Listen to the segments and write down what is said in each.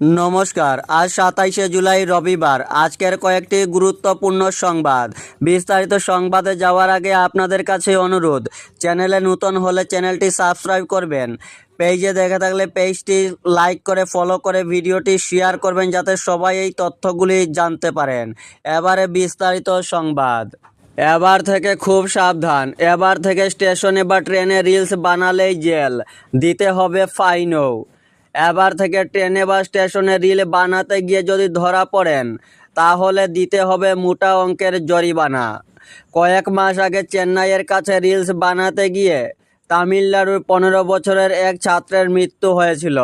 নমস্কার, আজ সাতাইশে জুলাই রবিবার। আজকের কয়েকটি গুরুত্বপূর্ণ সংবাদ। বিস্তারিত সংবাদে যাওয়ার আগে আপনাদের কাছে অনুরোধ, চ্যানেলে নতুন হলে চ্যানেলটি সাবস্ক্রাইব করবেন। পেজে দেখে থাকলে পেজটি লাইক করে, ফলো করে, ভিডিওটি শেয়ার করবেন যাতে সবাই এই তথ্যগুলি জানতে পারেন। এবারে বিস্তারিত সংবাদ। এবার থেকে খুব সাবধান। এবার থেকে স্টেশনে বা ট্রেনে রিলস বানালেই জেল। দিতে হবে ফাইনও। এবার থেকে ট্রেনে বা স্টেশনে রিল বানাতে গিয়ে যদি ধরা পড়েন, তাহলে দিতে হবে মোটা অঙ্কের জরিমানা। কয়েক মাস আগে চেন্নাইয়ের কাছে রিলস বানাতে গিয়ে তামিলনাড়ুর পনেরো বছরের এক ছাত্রের মৃত্যু হয়েছিল।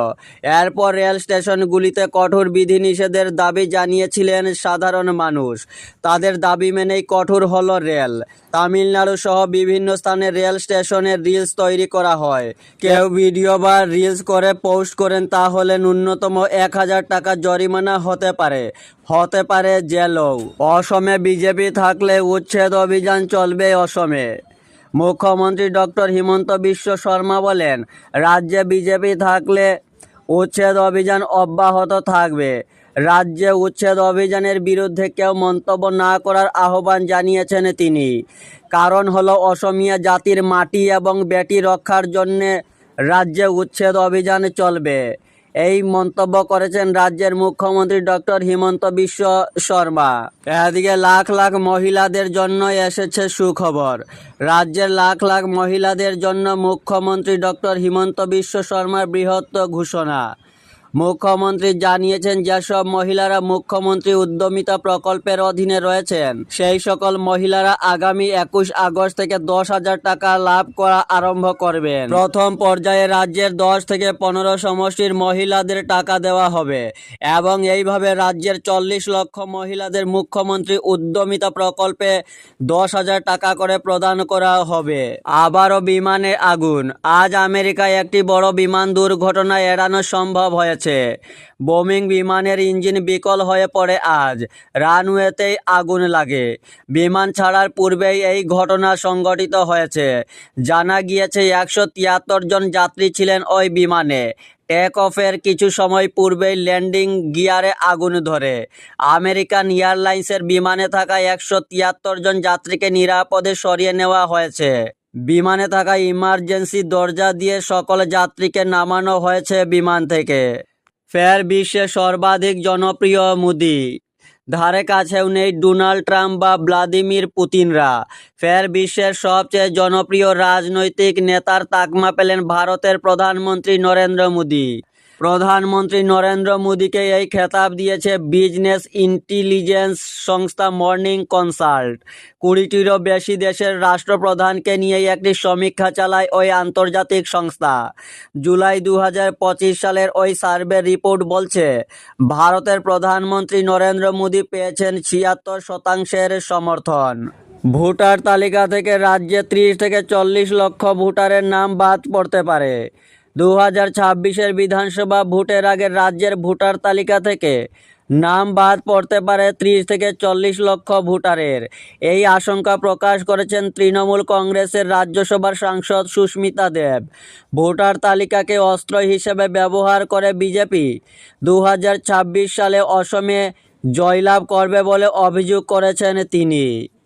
এরপর রেল স্টেশনগুলিতে কঠোর বিধিনিষেধের দাবি জানিয়েছিলেন সাধারণ মানুষ। তাদের দাবি মেনেই কঠোর হলো রেল। তামিলনাড়ু সহ বিভিন্ন স্থানে রেল স্টেশনে রিলস তৈরি করা হয়। কেউ ভিডিও বা রিলস করে পোস্ট করেন তাহলে ন্যূনতম এক হাজার টাকা জরিমানা হতে পারে। হতে পারে জেলও। অসমে বিজেপি থাকলে উচ্ছেদ অভিযান চলবে অসমে। মুখ্যমন্ত্রী ডক্টর হিমন্ত বিশ্ব শর্মা বলেন, রাজ্যে বিজেপি থাকলে উচ্ছেদ অভিযান অব্যাহত থাকবে। রাজ্যে উচ্ছেদ অভিযানের বিরুদ্ধে কেউ মন্তব্য না করার আহ্বান জানিয়েছেন তিনি। কারণ হলো অসমিয়া জাতির মাটি এবং বেটি রক্ষার জন্যে রাজ্যে উচ্ছেদ অভিযান চলবে। এই মন্তব্য করেছেন রাজ্যের মুখ্যমন্ত্রী ডক্টর হিমন্ত বিশ্ব শর্মা। এদিকে লাখ লাখ মহিলাদের জন্য এসেছে সুখবর। রাজ্যের লাখ লাখ মহিলাদের জন্য মুখ্যমন্ত্রী ডক্টর হিমন্ত বিশ্ব শর্মার বৃহত্ত ঘোষণা। মুখ্যমন্ত্রী জানিয়েছেন, যেসব মহিলারা মুখ্যমন্ত্রী উদ্যমিতা প্রকল্পের অধীনে রয়েছেন, সেই সকল মহিলারা আগামী একুশ আগস্ট থেকে দশ হাজার টাকা লাভ করা আরম্ভ করবেন। প্রথম পর্যায়ে রাজ্যের দশ থেকে পনেরো সমষ্টির মহিলাদের টাকা দেওয়া হবে এবং এইভাবে রাজ্যের চল্লিশ লক্ষ মহিলাদের মুখ্যমন্ত্রী উদ্যমিতা প্রকল্পে দশ হাজার টাকা করে প্রদান করা হবে। আবারও বিমানে আগুন। আজ আমেরিকায় একটি বড় বিমান দুর্ঘটনা এড়ানো সম্ভব হয়েছে। বোমিং বিমানের ইঞ্জিন বিকল হয়ে পড়ে আজ। রানওয়েতেই আগুন লাগে। বিমান ছাড়ার পূর্বেই এই ঘটনা সংঘটিত হয়েছে। জানা গিয়েছে একশো তিয়াত্তর জন যাত্রী ছিলেন ওই বিমানে। টেক অফের কিছু সময় পূর্বেই ল্যান্ডিং গিয়ারে আগুন ধরে। আমেরিকান এয়ারলাইন্সের বিমানে থাকা একশো তিয়াত্তর জন যাত্রীকে নিরাপদে সরিয়ে নেওয়া হয়েছে। বিমানে থাকা ইমার্জেন্সি দরজা দিয়ে সকল যাত্রীকে নামানো হয়েছে বিমান থেকে। ফের বিশ্বে সর্বাধিক জনপ্রিয় মোদি। ধারে কাছেও নেই ডোনাল্ড ট্রাম্প বা ভ্লাদিমির পুতিনরা। ফের বিশ্বের সবচেয়ে জনপ্রিয় রাজনৈতিক নেতার তাকমা পেলেন ভারতের প্রধানমন্ত্রী নরেন্দ্র মোদি। প্রধানমন্ত্রী নরেন্দ্র মোদীকে এই খেতাব দিয়েছে বিজনেস ইন্টেলিজেন্স সংস্থা মর্নিং কনসাল্ট। কুড়িটিরও বেশি দেশের রাষ্ট্রপ্রধানকে নিয়ে একটি সমীক্ষা চালায় ওই আন্তর্জাতিক সংস্থা। জুলাই দু হাজার পঁচিশ সালের ওই সার্ভে রিপোর্ট বলছে, ভারতের প্রধানমন্ত্রী নরেন্দ্র মোদী পেয়েছেন ছিয়াত্তর শতাংশের সমর্থন। ভোটার তালিকা থেকে রাজ্যে ত্রিশ থেকে চল্লিশ লক্ষ ভোটারের নাম বাদ পড়তে পারে। দু হাজার ছাব্বিশের বিধানসভা ভোটের আগে রাজ্যের ভোটার তালিকা থেকে নাম বাদ পড়তে পারে ত্রিশ থেকে চল্লিশ লক্ষ ভোটারের। এই আশঙ্কা প্রকাশ করেছেন তৃণমূল কংগ্রেসের রাজ্যসভার সাংসদ সুস্মিতা দেব। ভোটার তালিকাকে অস্ত্র হিসেবে ব্যবহার করে বিজেপি দু হাজার ছাব্বিশ সালে অসমে জয়লাভ করবে বলে অভিযোগ করেছেন তিনি।